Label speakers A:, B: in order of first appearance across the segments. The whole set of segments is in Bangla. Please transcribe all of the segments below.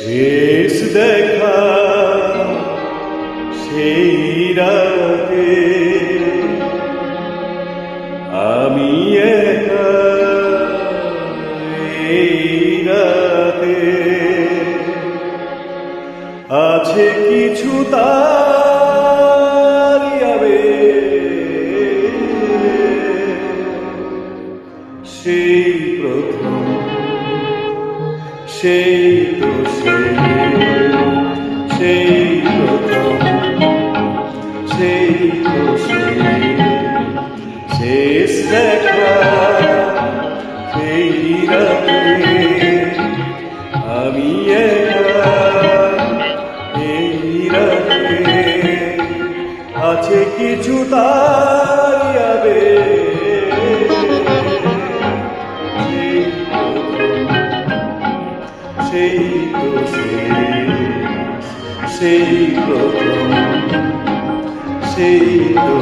A: শেষ দেখা সেই রাতে। আমি একা এই রাতে। আছে কিছু তারিয়াবে সেই প্রথম সেই তো সেই সেই প্রথম সেই তো সেই শেষ দেখা সেই রাতে আমি এই রাতে আছে কিছু তারিয়াবে সেই প্রথম সেই তো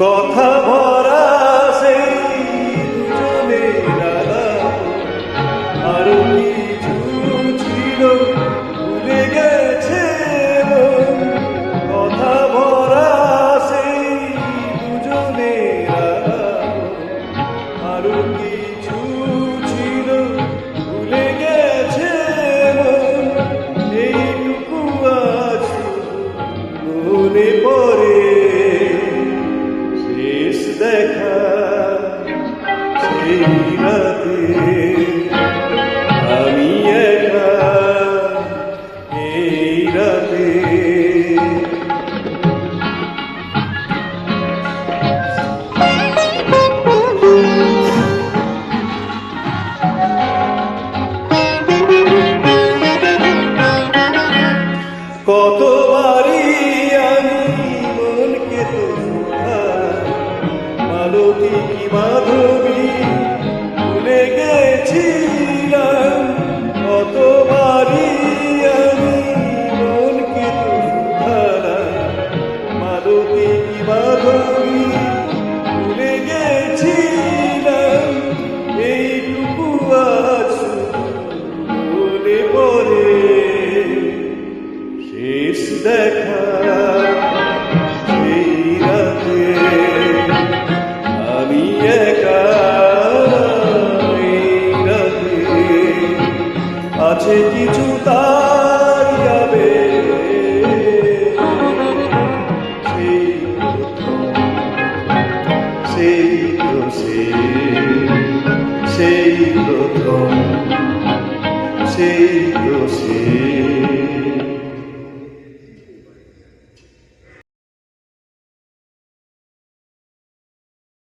A: কথা ভরা সেই আলাপ আরও কিছু মনে পড়ে। শেষ দেখা সেই রাতে আমি একা এই রাতে। কতবারই মালতী কি মাধবী? ভুলে গেছিলাম কতবারই আছে কিছু তার যাবে। সেই সেই সেই প্রথম সেই